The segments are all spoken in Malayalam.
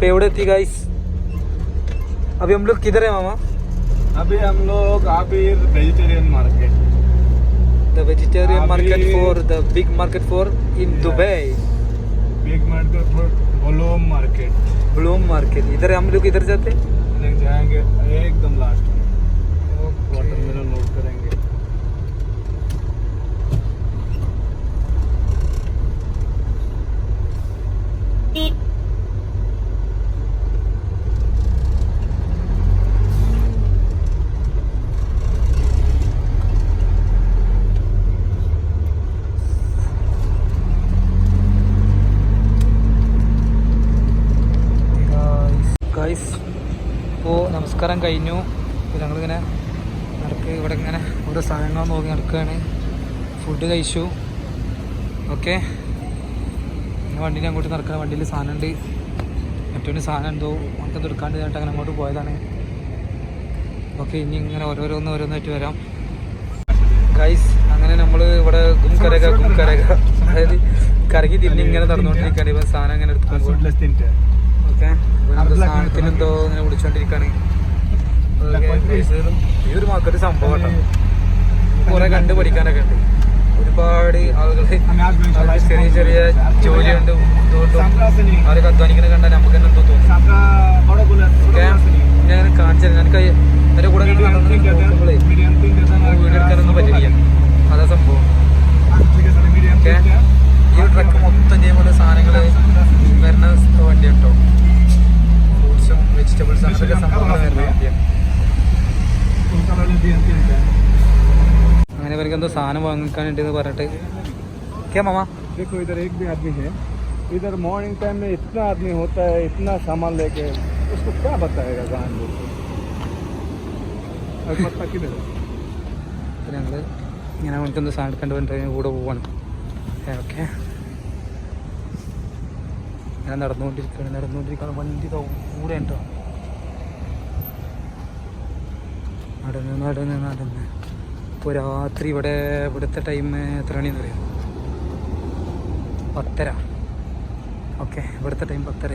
पेवड़े थी गाइस अभी हम लोग किधर है मामा? अभी हम लोग vegetarian market the vegetarian market for the big market for in Dubai big market for bloom market bloom market इधर हम लोग इधर जाते? हैं जाएँगे एकदम लास्ट നമസ്കാരം കഴിഞ്ഞു. അപ്പോൾ ഞങ്ങളിങ്ങനെ നടക്ക്. ഇവിടെ ഇങ്ങനെ ഓരോ സാധനങ്ങൾ നോക്കി നടക്കുകയാണ് ഫുഡ് കഴിച്ചു. ഓക്കെ വണ്ടിനെ അങ്ങോട്ട് നടക്കണം. വണ്ടിയിൽ സാധനം ഉണ്ട് മറ്റൊരു സാധനം എന്തോ ഉണക്കം തുടക്കാണ്ട് അങ്ങനെ അങ്ങോട്ട് പോയതാണ്. ഓക്കെ ഇനി ഇങ്ങനെ ഓരോരോന്ന് ഓരോന്നായിട്ട് വരാം. ഗൈസ് അങ്ങനെ നമ്മൾ ഇവിടെ ഗും കരക കരക അതായത് കറങ്ങി തിരിഞ്ഞ് ഇങ്ങനെ നടന്നുകൊണ്ടിരിക്കുകയാണ്. ഇപ്പം സാധനം അങ്ങനെ എടുത്തു ഓക്കെ സാധനത്തിനെന്തോ ഇങ്ങനെ വിളിച്ചുകൊണ്ടിരിക്കുകയാണ് ഈ ഒരു മാക്കൊരു സംഭവം കേട്ടോ. പഠിക്കാനൊക്കെ ഉണ്ട്. ഒരുപാട് ആളുകൾ ചെറിയ ചെറിയ ജോലി ഉണ്ട് ഇതുകൊണ്ടും അവരൊക്കെ അധ്വാനിക്കുന്നത് കണ്ടാൽ നമുക്ക് തന്നെ. എന്തോ തോന്നും ഞാൻ കാണിച്ചത് എനിക്ക് എന്റെ കൂടെ അങ്ങനെ ഇവർക്ക് എന്തോ സാധനം വാങ്ങിക്കാനുണ്ടെന്ന് പറഞ്ഞിട്ട് ഓക്കെ മാമ देखो इधर एक भी आदमी है इधर मॉर्निंग टाइम में इतना आदमी होता है इतना सामान लेके उसको क्या बताएगा गान लोग को? और पत्ता किधर है അപ്പോൾ ഞങ്ങൾ ഇങ്ങനെ നമുക്കെന്തോ സാധനം എടുക്കേണ്ടി വന്നിട്ട് കൂടെ പോവാണ് ഓക്കെ ഞാൻ നടന്നുകൊണ്ടിരിക്കുകയാണ് നടന്നുകൊണ്ടിരിക്കുകയാണ് വണ്ടി ദാ കൂടെ ഉണ്ടോ നടന്ന് നടന്ന് നടന്ന് ഇപ്പോൾ രാത്രി ഇവിടെ ഇവിടുത്തെ ടൈം എത്രയാണെന്ന് മണിയെന്ന് പറയാം പത്തര. ഓക്കെ ഇവിടുത്തെ ടൈം പത്തര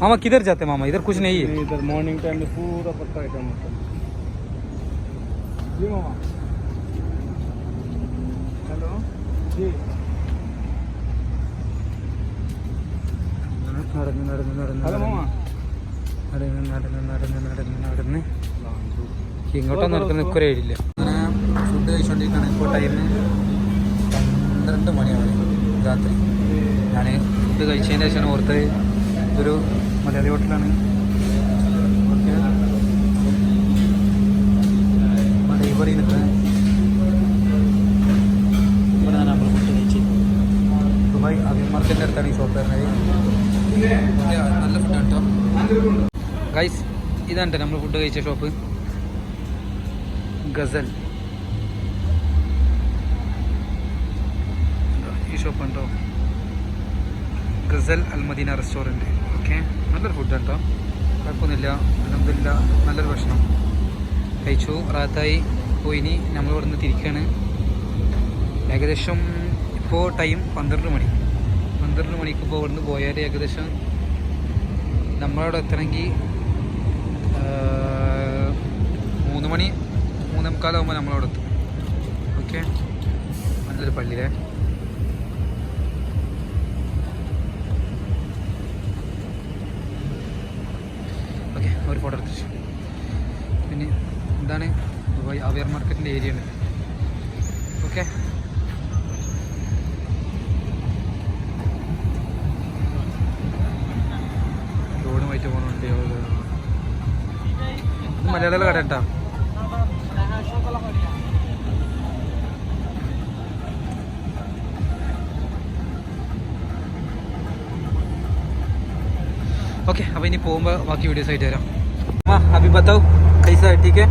മാമ കിതർ ചാത്തേ മാമ ഇതർ കുശ് നെയ്യ്. മോർണിംഗ് ടൈമിൽ പൂര टाइम में നടന്ന് നടന്ന് നടന്ന് നടന്ന് നടന്ന് നടന്ന് നടന്ന് നടന്ന് ഇങ്ങോട്ടാ. നടക്കുന്ന കുറേ ഇല്ല ഫുഡ് കഴിച്ചുകൊണ്ടിരിക്കുകയാണ് ഇപ്പോൾ ടൈം പന്ത്രണ്ട് മണിയാണ് രാത്രി. ഞാൻ ഫുഡ് കഴിച്ചതിന് ശേഷം ഓർത്ത് ഇതൊരു മലയാളി ഹോട്ടലാണ്. ഓക്കെ. നിൽക്കുന്നത് നല്ല ഫുഡാണ് കേട്ടോ ഗൈസ് ഇതാണ് നമ്മൾ ഫുഡ് കഴിച്ച ഷോപ്പ് ഗസൽ. ഷോപ്പ് ഉണ്ടോ? Ghazal Al Madina restaurant okay നല്ലൊരു ഫുഡ് കേട്ടോ കുഴപ്പമൊന്നുമില്ല. അലഹമില്ല നല്ലൊരു ഭക്ഷണം. കഴിച്ചു. റാത്തായി പോയി ഇനി നമ്മൾ ഇവിടെ നിന്ന് തിരിക്കുകയാണ് ഏകദേശം ഇപ്പോൾ ടൈം പന്ത്രണ്ട് മണി. പന്ത്രണ്ട് മണിക്ക് ഇപ്പോൾ ഇവിടുന്ന് പോയാൽ ഏകദേശം നമ്മളവിടെ എത്തണമെങ്കിൽ മൂന്ന് മണി മൂന്നേ മുക്കാലാകുമ്പോൾ നമ്മളവിടെ എത്തും. ഓക്കെ നല്ലൊരു പള്ളിയിലെ ഓക്കെ ഒരു ഫോട്ടോ എടുത്തു പിന്നെ എന്താണ്? ദുബായ് അവയർ മാർക്കറ്റിന്റെ ഏരിയ ഉണ്ട്. ഓക്കെ റോഡുമായിട്ട് പോകുന്നുണ്ട് മലയാളികൾ കട കേട്ടോ. ഓക്കെ അപ്പോൾ ഇനി പോകുമ്പോൾ ബാക്കി വീഡിയോസ് ആയിട്ട് വരാം. अभी बताओ कैसा है ठीक है?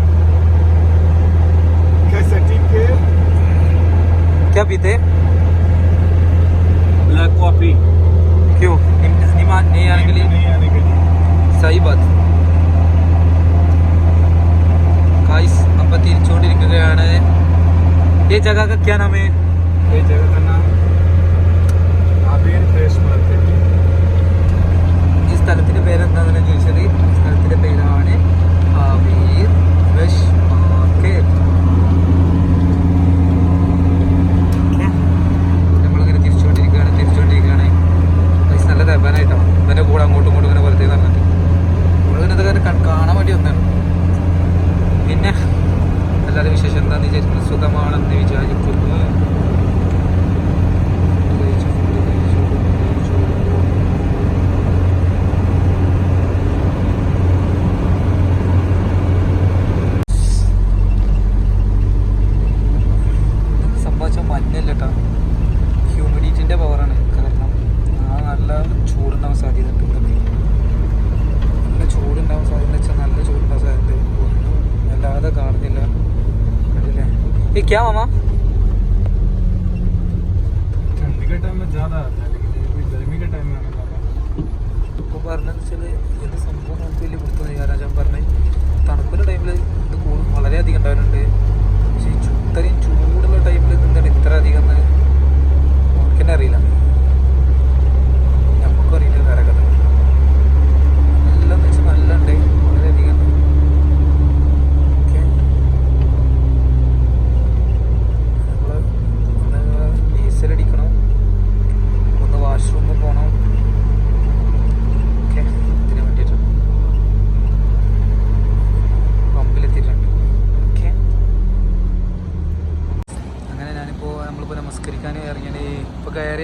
कैसा ठीक है? क्या पीते? Black coffee. क्यों? ईमान नहीं आने के लिए? नहीं आने के लिए। सही बात। गाइस अब छोटी निकल गया है। ये जगह का क्या नाम है? ये जगह का ഈ ക്യാ മാമ ठंडी के टाइम में ज़्यादा आता है लेकिन ये भी गर्मी के टाइम में आने लगा ഇപ്പോൾ പറഞ്ഞതെന്ന് വെച്ചാൽ എന്ത് സംഭവം നമുക്ക് വലിയ പിടുത്തം കാരണം ഞാൻ പറഞ്ഞത് തണുപ്പിൻ്റെ ടൈമിൽ ഇത് കൂടും വളരെയധികം ഉണ്ടാവാറുണ്ട് പക്ഷേ ഈ ചൂ- ഇത്രയും ചൂടുള്ള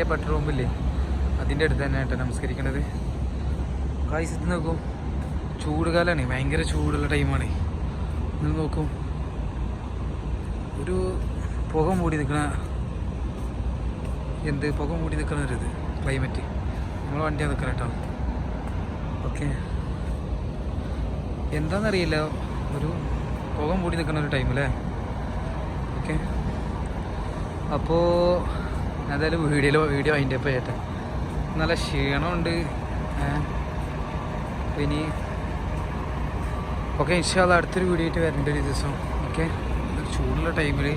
പമ്പില്ലേ അതിന്റെ അടുത്ത് തന്നെ കേട്ടോ നമസ്കരിക്കണത്. കായ്സ് ഇത് നോക്കും. ചൂട് കാലമാണ് ഭയങ്കര ചൂടുള്ള ടൈമാണ് ഇത് നോക്കും. ഒരു പുക മൂടി നിൽക്കണ എന്ത് പുക മൂടി നിൽക്കണ ഒരു ഇത് ക്ലൈമറ്റ് നമ്മൾ വണ്ടിയാണ് നിൽക്കണം കേട്ടോ. ഓക്കെ എന്താണെന്നറിയില്ല ഒരു പുക മൂടി നിൽക്കുന്ന ഒരു ടൈം അല്ലേ ഓക്കെ അപ്പോൾ എന്തായാലും വീഡിയോയിൽ വീഡിയോ അതിന്റെ ഒപ്പം ചെയ്യട്ടെ. നല്ല ക്ഷീണമുണ്ട്. ഇനി ഓക്കെ ഇൻഷാല്ല അടുത്തൊരു വീഡിയോ ആയിട്ട് വരേണ്ട ഒരു ദിവസം. ഓക്കെ ചൂടുള്ള ടൈമിൽ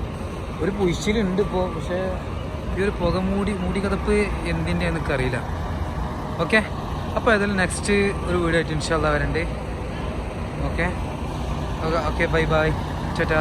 ഒരു പുഴിച്ചിലുണ്ട് ഇപ്പോൾ പക്ഷേ ഈ ഒരു പുക മൂടി മൂടി കതപ്പ് എന്തിന്റെ അറിയില്ല. ഓക്കെ അപ്പോൾ ഏതായാലും നെക്സ്റ്റ് ഒരു വീഡിയോ ആയിട്ട് ഇൻഷാല്ല വരണ്ടേ. ഓക്കെ ഓക്കെ ബൈ ബൈ ചേട്ടാ